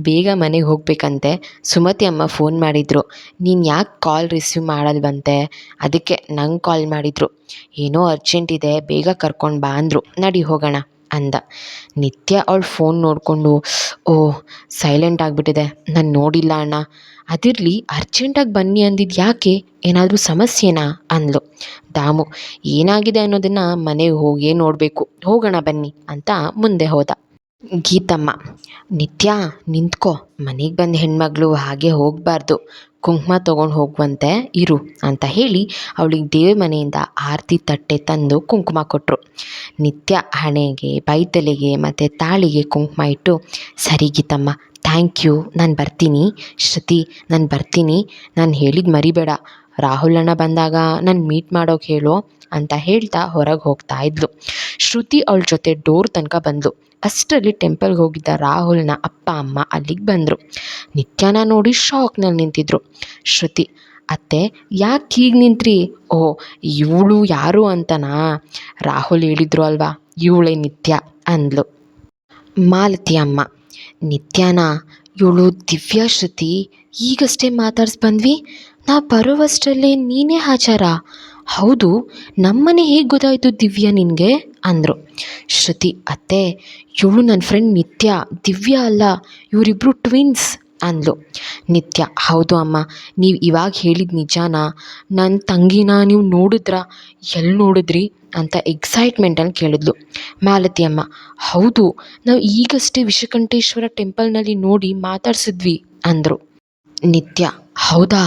ಬೇಗ ಮನೆಗೆ ಹೋಗಬೇಕಂತೆ. ಸುಮತಿ ಅಮ್ಮ ಫೋನ್ ಮಾಡಿದರು. ನೀನು ಯಾಕೆ ಕಾಲ್ ರಿಸೀವ್ ಮಾಡಲ್ವಂತೆ? ಅದಕ್ಕೆ ನಂಗೆ ಕಾಲ್ ಮಾಡಿದರು. ಏನೋ ಅರ್ಜೆಂಟ್ ಇದೆ, ಬೇಗ ಕರ್ಕೊಂಡು ಬಾ ಅಂದರು. ನಡಿ ಹೋಗೋಣ ಅಂದ. ನಿತ್ಯ ಅವಳು ಫೋನ್ ನೋಡಿಕೊಂಡು ಓ ಸೈಲೆಂಟ್ ಆಗಿಬಿಟ್ಟಿದೆ. ನಾನು ನೋಡಿಲ್ಲ ಅಣ್ಣ. ಅದಿರಲಿ ಅರ್ಜೆಂಟಾಗಿ ಬನ್ನಿ ಅಂದಿದ್ದು ಯಾಕೆ? ಏನಾದರೂ ಸಮಸ್ಯೆನಾ? ಅಂದಳು ದಾಮು, ಏನಾಗಿದೆ ಅನ್ನೋದನ್ನು ಮನೆಗೆ ಹೋಗೇ ನೋಡಬೇಕು. ಹೋಗೋಣ ಬನ್ನಿ ಅಂತ ಮುಂದೆ ಹೋದ. ಗೀತಮ್ಮ, ನಿತ್ಯ, ನಿಂತ್ಕೋ. ಮನೆಗೆ ಬಂದ ಹೆಣ್ಮಗಳು ಹಾಗೆ ಹೋಗಬಾರ್ದು. ಕುಂಕುಮ ತೊಗೊಂಡು ಹೋಗುವಂತೆ ಇರು ಅಂತ ಹೇಳಿ ಅವಳಿಗೆ ದೇವ್ರ ಮನೆಯಿಂದ ಆರತಿ ತಟ್ಟೆ ತಂದು ಕುಂಕುಮ ಕೊಟ್ಟರು ನಿತ್ಯ ಹಣೆಗೆ, ಬೈತಲೆಗೆ ಮತ್ತು ತಾಳಿಗೆ ಕುಂಕುಮ ಇಟ್ಟು, ಸರಿ ಗೀತಮ್ಮ ಥ್ಯಾಂಕ್ ಯು ನಾನು ಬರ್ತೀನಿ. ಶ್ರುತಿ, ನಾನು ಬರ್ತೀನಿ. ನಾನು ಹೇಳಿದ್ದು ಮರಿಬೇಡ. ರಾಹುಲ್ ಅಣ್ಣ ಬಂದಾಗ ನಾನು ಮೀಟ್ ಮಾಡೋಕೆ ಹೇಳು ಅಂತ ಹೇಳ್ತಾ ಹೊರಗೆ ಹೋಗ್ತಾ ಇದ್ಲು. ಶ್ರುತಿ ಅವಳ ಜೊತೆ ಡೋರ್ ತನಕ ಬಂದಳು ಅಷ್ಟರಲ್ಲಿ ಟೆಂಪಲ್ಗೆ ಹೋಗಿದ್ದ ರಾಹುಲ್ನ ಅಪ್ಪ, ಅಮ್ಮ ಅಲ್ಲಿಗೆ ಬಂದರು. ನಿತ್ಯನ ನೋಡಿ ಶಾಕ್ನಲ್ಲಿ ನಿಂತಿದ್ರು. ಶ್ರುತಿ, ಅತ್ತೆ, ಯಾಕೆ ಹೀಗೆ ನಿಂತ್ರಿ? ಓ, ಇವಳು ಯಾರು ಅಂತನಾ? ರಾಹುಲ್ ಹೇಳಿದ್ರು ಅಲ್ವಾ? ಇವಳೇ ನಿತ್ಯ, ಅಂದ್ಲು. ಮಾಲತಿ ಅಮ್ಮ ನಿತ್ಯನ, ಇವಳು ದಿವ್ಯಾ ಶ್ರುತಿ ಈಗಷ್ಟೇ ಮಾತಾಡ್ಸ್ ಬಂದ್ವಿ ನಾ ಬರುವಷ್ಟರಲ್ಲಿ ನೀನೇ ಹಾಜರ. ಹೌದು, ನಮ್ಮನೆ ಹೇಗೆ ಗೊತ್ತಾಯಿತು ದಿವ್ಯ ನಿನಗೆ? ಅಂದರು. ಶ್ರುತಿ, ಅತ್ತೆ, ಇವಳು ನನ್ನ ಫ್ರೆಂಡ್ ನಿತ್ಯ, ದಿವ್ಯಾ ಅಲ್ಲ ಇವರಿಬ್ಬರು ಟ್ವಿನ್ಸ್ ಅಂದ್ಲು. ನಿತ್ಯ, ಹೌದು ಅಮ್ಮ. ನೀವು ಇವಾಗ ಹೇಳಿದ ನಿಜಾನಾ? ನನ್ನ ತಂಗಿನ ನೀವು ನೋಡಿದ್ರಾ? ಎಲ್ಲಿ ನೋಡಿದ್ರಿ? ಅಂತ ಎಕ್ಸೈಟ್ಮೆಂಟಲ್ಲಿ ಕೇಳಿದ್ಲು. ಮಾಲತಿ ಅಮ್ಮ, ಹೌದು. ನಾವು ಈಗಷ್ಟೇ ವಿಷಕಂಠೇಶ್ವರ ಟೆಂಪಲ್ನಲ್ಲಿ ನೋಡಿ ಮಾತಾಡ್ಸಿದ್ವಿ, ಅಂದರು. ನಿತ್ಯ ಹೌದಾ?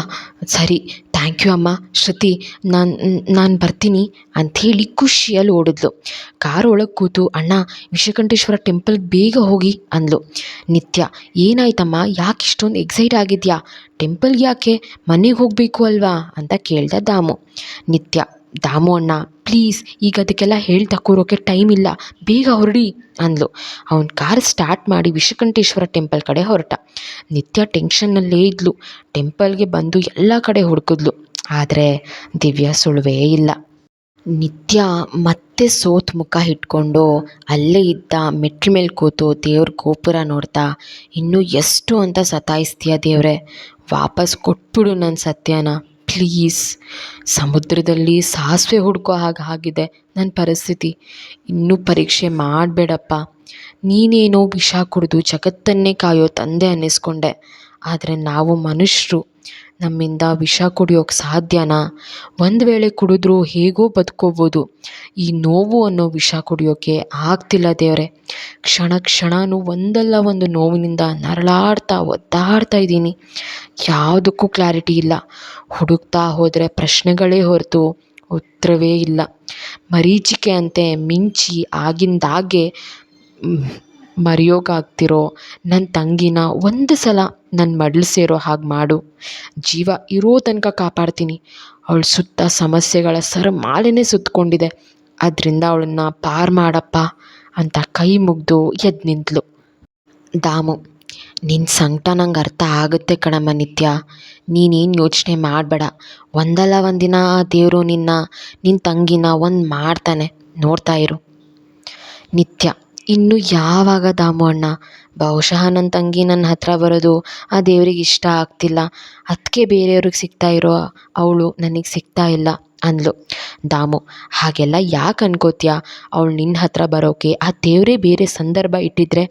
ಸರಿ ಥ್ಯಾಂಕ್ ಯು ಅಮ್ಮ. ಶ್ರುತಿ, ನಾನು ನಾನು ಬರ್ತೀನಿ ಅಂಥೇಳಿ ಖುಷಿಯಲ್ಲಿ ಓಡಿದ್ಲು. ಕಾರ್ ಒಳಗೆ ಕೂತು, ಅಣ್ಣ, ವಿಶ್ವಕಂಠೇಶ್ವರ ಟೆಂಪಲ್ಗೆ ಬೇಗ ಹೋಗಿ ಅಂದ್ಲು. ನಿತ್ಯ, ಏನಾಯ್ತಮ್ಮ? ಯಾಕೆ ಇಷ್ಟೊಂದು ಎಕ್ಸೈಟ್ ಆಗಿದೆಯಾ? ಟೆಂಪಲ್ಗೆ ಯಾಕೆ? ಮನೆಗೆ ಹೋಗಬೇಕು ಅಲ್ವಾ? ಅಂತ ಕೇಳಿದ ದಾಮು. ನಿತ್ಯ ದಾಮು ಅಣ್ಣ, ಪ್ಲೀಸ್, ಈಗ ಅದಕ್ಕೆಲ್ಲ ಹೇಳ್ತಾ ಕೂರೋಕ್ಕೆ ಟೈಮ್ ಇಲ್ಲ, ಬೇಗ ಹೊರಡಿ ಅಂದಳು ಅವ್ನು ಕಾರ್ ಸ್ಟಾರ್ಟ್ ಮಾಡಿ ವಿಷಕಂಠೇಶ್ವರ ಟೆಂಪಲ್ ಕಡೆ ಹೊರಟ. ನಿತ್ಯ ಟೆನ್ಷನ್ನಲ್ಲೇ ಇದ್ಲು. ಟೆಂಪಲ್ಗೆ ಬಂದು ಎಲ್ಲ ಕಡೆ ಹುಡುಕಿದ್ಲು. ಆದರೆ ದಿವ್ಯ ಸುಳುವೇ ಇಲ್ಲ. ನಿತ್ಯ ಮತ್ತೆ ಸೋತ್ ಮುಖ ಇಟ್ಕೊಂಡು ಅಲ್ಲೇ ಇದ್ದ ಮೆಟ್ಲ ಮೇಲೆ ಕೂತು ದೇವ್ರ ಗೋಪುರ ನೋಡ್ತಾ, ಇನ್ನೂ ಎಷ್ಟು ಅಂತ ಸತಾಯಿಸ್ತೀಯ ದೇವ್ರೆ? ವಾಪಸ್ ಕೊಟ್ಬಿಡು ನನ್ನ ಸತ್ಯನ. ಪ್ಲೀಸ್ ಸಮುದ್ರದಲ್ಲಿ ಸಾಸಿವೆ ಹುಡ್ಕೋ ಹಾಗೆ ಆಗಿದೆ ನನ್ನ ಪರಿಸ್ಥಿತಿ. ಇನ್ನೂ ಪರೀಕ್ಷೆ ಮಾಡಬೇಡಪ್ಪ. ನೀನೇನೋ ವಿಷ ಕುಡಿದು ಜಗತ್ತನ್ನೇ ಕಾಯೋ ತಂದೆ ಅನ್ನಿಸ್ಕೊಂಡೆ. ಆದರೆ ನಾವು ಮನುಷ್ಯರು ನಮ್ಮಿಂದ ವಿಷ ಕುಡಿಯೋಕ್ಕೆ ಸಾಧ್ಯನಾ? ಒಂದು ವೇಳೆ ಕುಡಿದ್ರೂ ಹೇಗೋ ಬದುಕೋಬೋದು. ಈ ನೋವು ಅನ್ನೋ ವಿಷ ಕುಡಿಯೋಕ್ಕೆ ಆಗ್ತಿಲ್ಲ ದೇವರೇ. ಕ್ಷಣ ಕ್ಷಣವೂ ಒಂದಲ್ಲ ಒಂದು ನೋವಿನಿಂದ ನರಳಾಡ್ತಾ ಒದ್ದಾಡ್ತಾ ಇದ್ದೀನಿ. ಯಾವುದಕ್ಕೂ ಕ್ಲಾರಿಟಿ ಇಲ್ಲ. ಹುಡುಕ್ತಾ ಹೋದರೆ ಪ್ರಶ್ನೆಗಳೇ ಹೊರತು ಉತ್ತರವೇ ಇಲ್ಲ. ಮರೀಚಿಕೆ ಅಂತೆ ಮಿಂಚಿ ಆಗಿಂದಾಗೆ ಮರೆಯೋಕ್ಕಾಗ್ತಿರೋ ನನ್ನ ತಂಗಿನ ಒಂದು ಸಲ ನನ್ನ ಮಡ್ಲು ಸೇರೋ ಹಾಗೆ ಮಾಡು. ಜೀವ ಇರೋ ತನಕ ಕಾಪಾಡ್ತೀನಿ. ಅವಳ ಸುತ್ತ ಸಮಸ್ಯೆಗಳ ಸರಮಾಲೆನೇ ಸುತ್ತಕೊಂಡಿದೆ ಅದರಿಂದ ಅವಳನ್ನ ಪಾರು ಮಾಡಪ್ಪ ಅಂತ ಕೈ ಮುಗಿದು ಎದ್ದು ನಿಂತಳು ದಾಮು ನಿನ್ನ ಸಂಕಟ ನಂಗೆ ಅರ್ಥ ಆಗುತ್ತೆ ಕಣಮ್ಮ ನಿತ್ಯ. ನೀನೇನು ಯೋಚನೆ ಮಾಡಬೇಡ. ಒಂದಲ್ಲ ಒಂದಿನ ದೇವರು ನಿನ್ನ ನಿನ್ನ ತಂಗಿನ ಒಂದು ಮಾಡ್ತಾನೆ. ನೋಡ್ತಾ ಇರು. ನಿತ್ಯ ಇನ್ನು ಯಾವಾಗ ದಾಮು ಅಣ್ಣ? ಬಹುಶಃ ನನ್ನ ತಂಗಿ ನನ್ನ ಹತ್ರ ಬರೋದು ಆ ದೇವ್ರಿಗೆ ಇಷ್ಟ ಆಗ್ತಿಲ್ಲ. ಅದಕ್ಕೆ ಬೇರೆಯವ್ರಿಗೆ ಸಿಗ್ತಾ ಇರೋ ಅವಳು ನನಗೆ ಸಿಗ್ತಾ ಇಲ್ಲ ಅಂದ್ಲು. ದಾಮು, ಹಾಗೆಲ್ಲ ಯಾಕೆ ಅನ್ಕೋತೀಯ? ಅವಳು ನಿನ್ನ ಹತ್ರ ಬರೋಕೆ ಆ ದೇವರೇ ಬೇರೆ ಸಂದರ್ಭ ಇಟ್ಟಿದ್ರೆ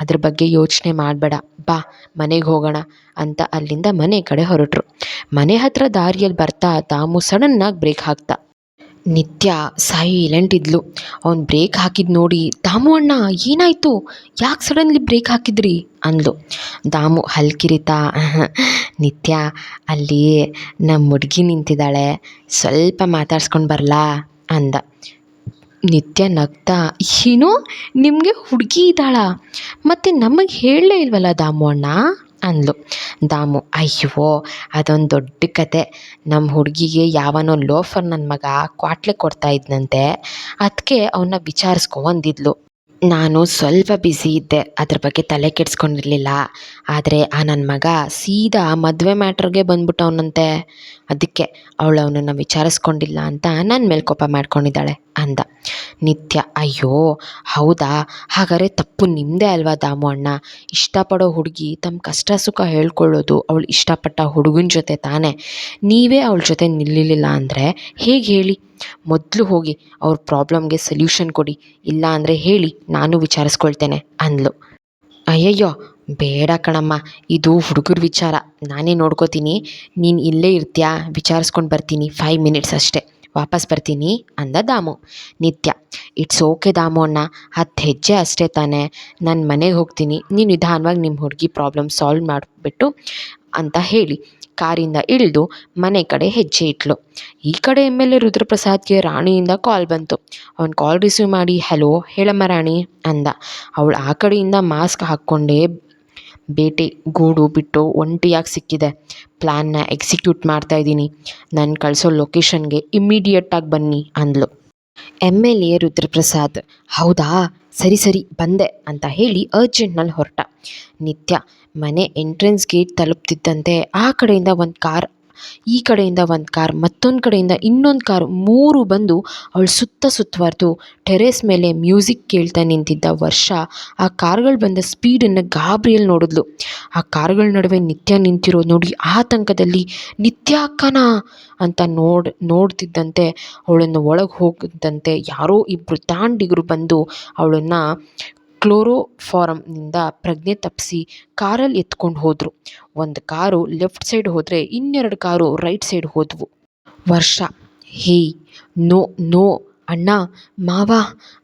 ಅದ್ರ ಬಗ್ಗೆ ಯೋಚನೆ ಮಾಡಬೇಡ. ಬಾ, ಮನೆಗೆ ಹೋಗೋಣ ಅಂತ ಅಲ್ಲಿಂದ ಮನೆ ಕಡೆ ಹೊರಟರು. ಮನೆ ಹತ್ರ ದಾರಿಯಲ್ಲಿ ಬರ್ತಾ ದಾಮು ಸಡನ್ನಾಗಿ ಬ್ರೇಕ್ ಹಾಕ್ತಾ ನಿತ್ಯ ಸೈಲೆಂಟ್ ಇದ್ಲು. ಅವ್ನು ಬ್ರೇಕ್ ಹಾಕಿದ್ದು ನೋಡಿ, ದಾಮು ಅಣ್ಣ, ಏನಾಯಿತು? ಯಾಕೆ ಸಡನ್ಲಿ ಬ್ರೇಕ್ ಹಾಕಿದ್ರಿ? ಅಂದ್ಲು. ದಾಮು ಹಲ್ಕಿರಿತಾ ನಿತ್ಯ, ಅಲ್ಲಿ ನಮ್ಮ ಹುಡುಗಿ ನಿಂತಿದ್ದಾಳೆ ಸ್ವಲ್ಪ ಮಾತಾಡ್ಸ್ಕೊಂಡು ಬರಲಾ? ಅಂದ. ನಿತ್ಯ ನಗ್ತಾ, ಏನು, ನಿಮಗೆ ಹುಡುಗಿ ಇದ್ದಾಳ? ಮತ್ತು ನಮಗೆ ಹೇಳಲೇ ಇಲ್ವಲ್ಲ ದಾಮು ಅಣ್ಣ? ಅಂದ್ಲು. ದಾಮು, ಅಯ್ಯೋ, ಅದೊಂದು ದೊಡ್ಡ ಕತೆ. ನಮ್ಮ ಹುಡುಗಿಗೆ ಯಾವನೋ ಲೋಫರ್ ನನ್ನ ಮಗ ಕ್ವಾಟ್ಲೆ ಕೊಡ್ತಾ ಇದ್ನಂತೆ. ಅದಕ್ಕೆ ಅವನ್ನ ವಿಚಾರಿಸ್ಕೊ ಅಂದಿದ್ಲು. ನಾನು ಸ್ವಲ್ಪ ಬ್ಯುಸಿ ಇದ್ದೆ. ಅದ್ರ ಬಗ್ಗೆ ತಲೆ ಕೆಡಿಸ್ಕೊಂಡಿರ್ಲಿಲ್ಲ. ಆದರೆ ಆ ನನ್ನ ಮಗ ಸೀದಾ ಮದುವೆ ಮ್ಯಾಟ್ರಿಗೆ ಬಂದ್ಬಿಟ್ಟವನಂತೆ ಅದಕ್ಕೆ ಅವಳು ಅವನನ್ನು ವಿಚಾರಿಸ್ಕೊಂಡಿಲ್ಲ ಅಂತ ನನ್ನ ಮೇಲೆ ಕೋಪ ಮಾಡ್ಕೊಂಡಿದ್ದಾಳೆ ಅಂದ. ನಿತ್ಯ, ಅಯ್ಯೋ, ಹೌದಾ? ಹಾಗಾದ್ರೆ ತಪ್ಪು ನಿಮ್ಮದೇ ಅಲ್ವಾ ದಾಮು ಅಣ್ಣ? ಇಷ್ಟಪಡೋ ಹುಡುಗಿ ತಮ್ಮ ಕಷ್ಟ ಸುಖ ಹೇಳ್ಕೊಳ್ಳೋದು ಅವಳು ಇಷ್ಟಪಟ್ಟ ಹುಡುಗನ ಜೊತೆ ತಾನೇ. ನೀವೇ ಅವಳ ಜೊತೆ ನಿಲ್ಲಲಿಲ್ಲ ಅಂದರೆ ಹೇಗೆ ಹೇಳಿ? ಮೊದಲು ಹೋಗಿ ಅವ್ರ ಪ್ರಾಬ್ಲಮ್ಗೆ ಸೊಲ್ಯೂಷನ್ ಕೊಡಿ, ಇಲ್ಲ ಅಂದರೆ ಹೇಳಿ ನಾನು ವಿಚಾರಿಸ್ಕೊಳ್ತೇನೆ ಅಂದ್ಲು. ಅಯ್ಯಯ್ಯೋ, ಬೇಡ ಕಣಮ್ಮ, ಇದು ಹುಡುಗರ ವಿಚಾರ. ನಾನೇ ನೋಡ್ಕೋತೀನಿ. ನೀನು ಇಲ್ಲೇ ಇರ್ತೀಯಾ? ವಿಚಾರಿಸ್ಕೊಂಡು ಬರ್ತೀನಿ ಫೈವ್ ಮಿನಿಟ್ಸ್ ಅಷ್ಟೇ. ವಾಪಸ್ ಬರ್ತೀನಿ ಅಂದ ದಾಮು. ನಿತ್ಯ ಇಟ್ಸ್ ಓಕೆ ದಾಮು ಅಣ್ಣ ಹತ್ತು ಹೆಜ್ಜೆ ಅಷ್ಟೇ ತಾನೇ. ನಾನು ಮನೆಗೆ ಹೋಗ್ತೀನಿ. ನೀನು ನಿಧಾನವಾಗಿ ನಿಮ್ಮ ಹುಡುಗಿ ಪ್ರಾಬ್ಲಮ್ ಸಾಲ್ವ್ ಮಾಡಿಬಿಟ್ಟು, ಅಂತ ಹೇಳಿ ಕಾರಿಂದ ಇಳಿದು ಮನೆ ಕಡೆ ಹೆಜ್ಜೆ ಇಟ್ಲು. ಈ ಕಡೆ ಎಂ ಎಲ್ ಎ ರುದ್ರಪ್ರಸಾದ್ಗೆ ರಾಣಿಯಿಂದ ಕಾಲ್ ಬಂತು. ಅವನು ಕಾಲ್ ರಿಸೀವ್ ಮಾಡಿ ಹಲೋ ಹೇಳಮ್ಮ ರಾಣಿ, ಅಂದ. ಅವಳು ಆ ಕಡೆಯಿಂದ ಮಾಸ್ಕ್ ಹಾಕ್ಕೊಂಡೇ ಬೇಟೆ, ಗೂಡು ಬಿಟ್ಟು ಒಂಟಿಯಾಗಿ ಸಿಕ್ಕಿದೆ. ಪ್ಲ್ಯಾನ್ನ ಎಕ್ಸಿಕ್ಯೂಟ್ ಮಾಡ್ತಾ ಇದ್ದೀನಿ. ನಾನು ಕಳಿಸೋ ಲೊಕೇಶನ್ಗೆ ಇಮ್ಮಿಡಿಯೇಟಾಗಿ ಬನ್ನಿ, ಅಂದ್ಲು. ಎಂ ಎಲ್ ಎ ರುದ್ರಪ್ರಸಾದ್, ಹೌದಾ? ಸರಿ ಸರಿ, ಬಂದೆ ಅಂತ ಹೇಳಿ ಅರ್ಜೆಂಟ್ನಲ್ಲಿ ಹೊರಟ. ನಿತ್ಯ ಮನೆ ಎಂಟ್ರೆನ್ಸ್ ಗೇಟ್ ತಲುಪ್ತಿದ್ದಂತೆ ಆ ಕಡೆಯಿಂದ ಒಂದು ಕಾರ್ ಈ ಕಡೆಯಿಂದ ಒಂದು ಕಾರ್, ಮತ್ತೊಂದು ಕಡೆಯಿಂದ ಇನ್ನೊಂದು ಕಾರ್ ಮೂರು ಬಂದು ಅವಳು ಸುತ್ತ ಸುತ್ತುವರೆದು. ಟೆರೇಸ್ ಮೇಲೆ ಮ್ಯೂಸಿಕ್ ಕೇಳ್ತಾ ನಿಂತಿದ್ದ ವರ್ಷ ಆ ಕಾರ್ಗಳು ಬಂದ ಸ್ಪೀಡನ್ನು ಗಾಬರಿಯಲ್ಲಿ ನೋಡಿದ್ಲು. ಆ ಕಾರ್ಗಳ ನಡುವೆ ನಿತ್ಯ ನಿಂತಿರೋದು ನೋಡಿ ಆತಂಕದಲ್ಲಿ, ನಿತ್ಯ ಅಕ್ಕನಾ ಅಂತ ನೋಡಿ, ನೋಡ್ತಿದ್ದಂತೆ, ಅವಳನ್ನು ಒಳಗೆ ಹೋಗಿದ್ದಂತೆ ಯಾರೋ ಇಬ್ಬರು ತಾಂಡಿಗರು ಬಂದು ಅವಳನ್ನು ಕ್ಲೋರೋಫಾರಮ್ನಿಂದ ಪ್ರಜ್ಞೆ ತಪ್ಪಿಸಿ ಕಾರಲ್ಲಿ ಎತ್ಕೊಂಡು ಹೋದರು. ಒಂದು ಕಾರು ಲೆಫ್ಟ್ ಸೈಡ್ ಹೋದರೆ ಇನ್ನೆರಡು ಕಾರು ರೈಟ್ ಸೈಡ್ ಹೋದವು. ವರ್ಷ ಹೇಯ್ ನೋ ನೋ, ಅಣ್ಣ, ಮಾವ,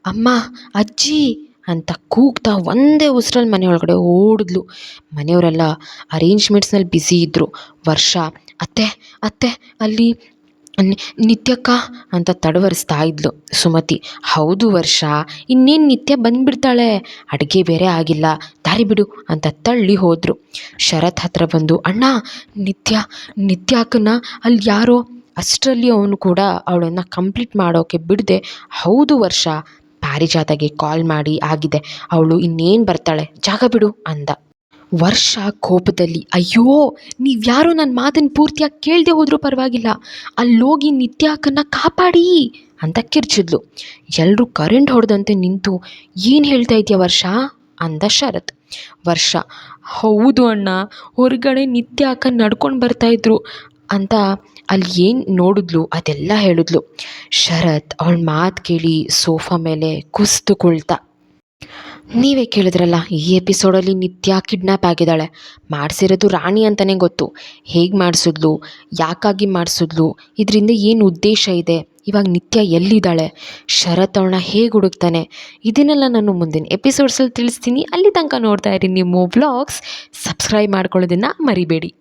ಅಮ್ಮ, ಅಜ್ಜಿ ಅಂತ ಕೂಗ್ತಾ ಒಂದೇ ಉಸಿರಲ್ಲಿ ಮನೆಯೊಳಗಡೆ ಓಡಿದ್ಲು. ಮನೆಯವರೆಲ್ಲ ಅರೇಂಜ್ಮೆಂಟ್ಸ್ನಲ್ಲಿ ಬ್ಯುಸಿ ಇದ್ದರು ವರ್ಷ, ಅತ್ತೆ ಅತ್ತೆ, ಅಲ್ಲಿ ನಿತ್ಯಕ್ಕ ಅಂತ ತಡವರಿಸ್ತಾ ಇದ್ಲು ಸುಮತಿ. ಹೌದು ವರ್ಷ, ಇನ್ನೇನು ನಿತ್ಯ ಬಂದುಬಿಡ್ತಾಳೆ? ಅಡುಗೆ ಬೇರೆ ಆಗಿಲ್ಲ, ದಾರಿ ಬಿಡು ಅಂತ ತಳ್ಳಿ ಹೋದರು. ಶರತ್ ಹತ್ರ ಬಂದು, ಅಣ್ಣ, ನಿತ್ಯ ನಿತ್ಯ ಅಕ್ಕನ ಅಲ್ಲಿ ಯಾರೋ, ಅಷ್ಟರಲ್ಲಿ ಅವನು ಕೂಡ ಅವಳನ್ನು ಕಂಪ್ಲೀಟ್ ಮಾಡೋಕ್ಕೆ ಬಿಡದೆ. ಹೌದು ವರ್ಷ, ಪಾರಿಜಾತಗೆ ಕಾಲ್ ಮಾಡಿ, ಆಗಿದೆ, ಅವಳು ಇನ್ನೇನು ಬರ್ತಾಳೆ, ಜಾಗ ಬಿಡು, ಅಂದ. ವರ್ಷ ಕೋಪದಲ್ಲಿ, ಅಯ್ಯೋ, ನೀವ್ಯಾರು ಯಾರೋ ನನ್ನ ಮಾತನ್ನು ಪೂರ್ತಿಯಾಗಿ ಕೇಳದೆ ಹೋದರೂ ಪರವಾಗಿಲ್ಲ ಅಲ್ಲೋಗಿ ನಿತ್ಯ ಅಕ್ಕನ್ನ ಕಾಪಾಡಿ ಅಂತ ಕಿರ್ಚಿದ್ಲು. ಎಲ್ಲರೂ ಕರೆಂಟ್ ಹೊಡೆದಂತೆ ನಿಂತು, ಏನು ಹೇಳ್ತಾ ಇದೆಯಾ ವರ್ಷ? ಅಂದ ಶರತ್. ವರ್ಷ, ಹೌದು ಅಣ್ಣ, ಹೊರಗಡೆ ನಿತ್ಯ ನಡ್ಕೊಂಡು ಬರ್ತಾಯಿದ್ರು ಅಂತ ಅಲ್ಲಿ ಏನು ನೋಡಿದ್ಲು, ಅದೆಲ್ಲ ಹೇಳಿದ್ಲು. ಶರತ್ ಅವಳ ಮಾತು ಕೇಳಿ ಸೋಫಾ ಮೇಲೆ ಕುಸ್ದುಕೊಳ್ತಾ ನೀವೇ ಕೇಳಿದ್ರಲ್ಲ, ಈ ಎಪಿಸೋಡಲ್ಲಿ ನಿತ್ಯ ಕಿಡ್ನ್ಯಾಪ್ ಆಗಿದ್ದಾಳೆ. ಮಾಡಿಸಿರೋದು ರಾಣಿ ಅಂತಲೇ ಗೊತ್ತು. ಹೇಗೆ ಮಾಡಿಸಿದ್ಲು, ಯಾಕಾಗಿ ಮಾಡಿಸಿದ್ಲು, ಇದರಿಂದ ಏನು ಉದ್ದೇಶ ಇದೆ? ಇವಾಗ ನಿತ್ಯ ಎಲ್ಲಿದ್ದಾಳೆ? ಶರತ್ ಅವಳನ್ನ ಹೇಗೆ ಹುಡುಕ್ತಾನೆ? ಇದನ್ನೆಲ್ಲ ನಾನು ಮುಂದಿನ ಎಪಿಸೋಡ್ಸಲ್ಲಿ ತಿಳಿಸ್ತೀನಿ. ಅಲ್ಲಿ ತನಕ ನೋಡ್ತಾ ಇರಿ ನಿಮ್ಮ ವ್ಲಾಗ್ಸ್ ಸಬ್ಸ್ಕ್ರೈಬ್ ಮಾಡ್ಕೊಳ್ಳೋದನ್ನು ಮರಿಬೇಡಿ.